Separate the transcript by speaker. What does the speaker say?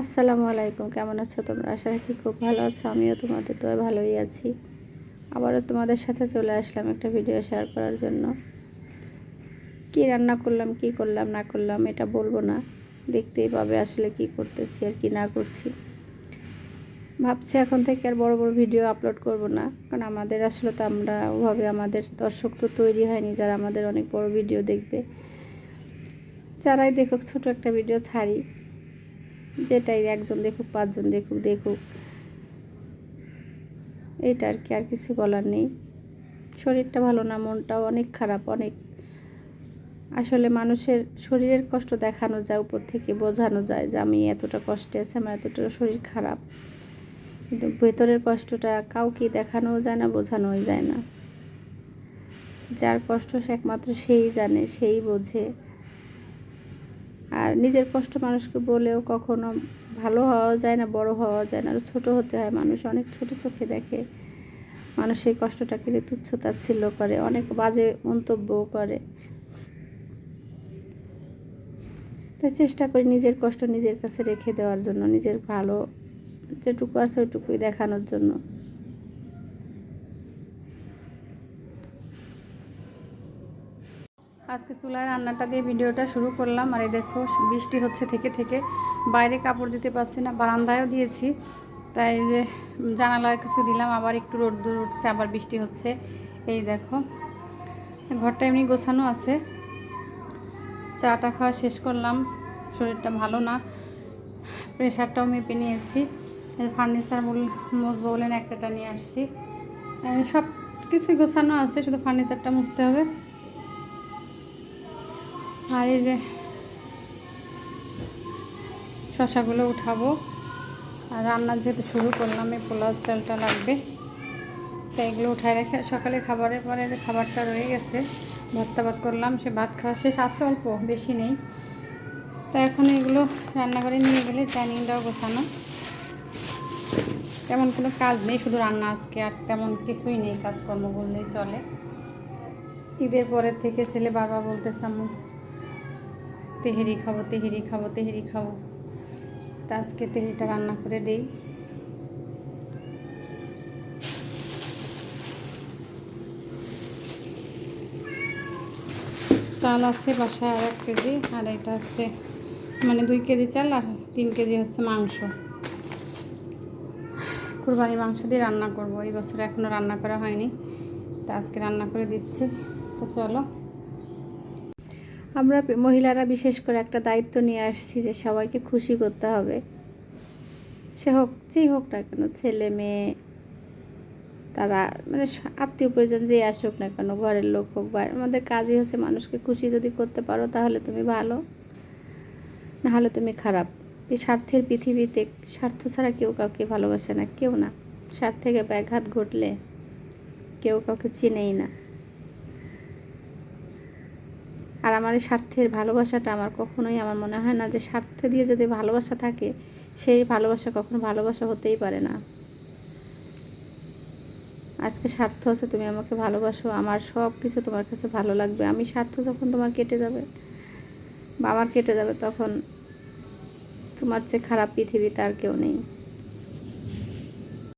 Speaker 1: আসসালামু আলাইকুম, কেমন আছো তোমরা? আশা রাখি খুব ভালো আছো। আমিও তোমাদের তো ভালোই আছি। আবারও তোমাদের সাথে চলে আসলাম একটা ভিডিও শেয়ার করার জন্য। কি রান্না করলাম, কি করলাম, না করলাম, এটা বলব না। দেখতেই পাবে আসলে কি করতেছি আর কি না করছি। ভাবছি এখন থেকে আর বড় বড় ভিডিও আপলোড করব না। কারণ আমাদের আসলে তো আমরা ওভাবে আমাদের দর্শক তো তৈরি হয়নি, যারা আমাদের অনেক বড় ভিডিও দেখবে। যারাই দেখুক, ছোট একটা ভিডিও ছাড়ি। যেটাই একজন দেখুক, পাঁচজন দেখুক দেখুক। এটা আর কি, আর কিছু বলার নেই। শরীরটা ভালো না, মনটাও অনেক খারাপ, অনেক। আসলে মানুষের শরীরের কষ্ট দেখানো যায়, উপর থেকে বোঝানো যায় যে আমি এতটা কষ্টে আছি, আমার এতটা শরীর খারাপ। কিন্তু ভেতরের কষ্টটা কাউকে দেখানোও যায় না, বোঝানোই যায় না। যার কষ্ট সে একমাত্র সেই জানে, সেই বোঝে। আর নিজের কষ্ট মানুষকে বলেও কখনো ভালো হওয়া যায় না, বড় হওয়া যায় না। আরও ছোটো হতে হয়, মানুষ অনেক ছোট চোখে দেখে। মানুষ সেই কষ্টটাকে তুচ্ছ তাচ্ছিল্য করে, অনেক বাজে মন্তব্যও করে। তাই চেষ্টা করি নিজের কষ্ট নিজের কাছে রেখে দেওয়ার জন্য, নিজের ভালো যেটুকু আছে ওইটুকুই দেখানোর জন্য। আজকে চুলায় রান্নাটা দিয়ে ভিডিওটা শুরু করলাম। আর এই দেখো, বৃষ্টি হচ্ছে থেকে থেকে। বাইরে কাপড় দিতে পারছি না, বারান্দায়ও দিয়েছি। তাই যে জানালার কিছু দিলাম, আবার একটু রোদ দূর উঠছে, আবার বৃষ্টি হচ্ছে। এই দেখো, ঘরটা এমনি গোছানো আছে। চাটা খাওয়া শেষ করলাম, শরীরটা ভালো না। প্রেশারটাও মেপে নিয়েছি। ফার্নিচার বল, মুছবো বলে একটা নিয়ে আসছি। সব কিছুই গোছানো আছে, শুধু ফার্নিচারটা মুছতে হবে। আর এই যে শশাগুলো উঠাবো। আর রান্না যেহেতু শুরু করলাম, এই পোলাও চালটা লাগবে। তো এগুলো উঠায় রেখে সকালে খাবারের পরে যে খাবারটা রয়ে গেছে, ভর্তা ভাত করলাম, সে ভাত খাওয়া শেষ, আছে অল্প, বেশি নেই। তা এখন এগুলো রান্না করে নিয়ে গেলে ডাইনিংটাও গোছানো। তেমন কোনো কাজ নেই, শুধু রান্না আজকে, আর তেমন কিছুই নেই, কাজকর্ম বললেই চলে। ঈদের পরের থেকে ছেলে বারবার বলতেছে আমি তেহেরি খাব তেহেরি খাব তেহেরি খাব। তা আজকে তেহেরিটা রান্না করে দিই। চাল আছে বাসায় আর এক কেজি, আর এটা আছে মানে দুই কেজি চাল আর তিন কেজি হচ্ছে মাংস। কুরবানির মাংস দিয়ে রান্না করব। এই বছর এখনও রান্না করা হয়নি, তা আজকে রান্না করে দিচ্ছি। তো চলো। আমরা মহিলারা বিশেষ করে একটা দায়িত্ব নিয়ে আসছি যে সবাইকে খুশি করতে হবে। সে হোক, যেই হোক না কেন, ছেলে, মেয়ে, তারা মানে আত্মীয় পরিজন যেই আসুক না কেন, ঘরের লোক হোক বা আমাদের কাজই হচ্ছে মানুষকে খুশি যদি করতে পারো তাহলে তুমি ভালো, নাহলে তুমি খারাপ। এই স্বার্থের পৃথিবীতে স্বার্থ ছাড়া কেউ কাউকে ভালোবাসে না, কেউ না। স্বার্থে ব্যাঘাত ঘটলে কেউ কাউকে চিনেই না। আর আমার এই স্বার্থের ভালোবাসাটা আমার কখনোই আমার মনে হয় না যে স্বার্থ দিয়ে যদি ভালোবাসা থাকে, সেই ভালোবাসা কখনো ভালোবাসা হতেই পারে না। আজকে স্বার্থ আছে, তুমি আমাকে ভালোবাসো, আমার সব কিছু তোমার কাছে ভালো লাগবে। আমি স্বার্থ যখন তোমার কেটে যাবে বা আমার কেটে যাবে, তখন তোমার চেয়ে খারাপ পৃথিবীতে আর কেউ নেই।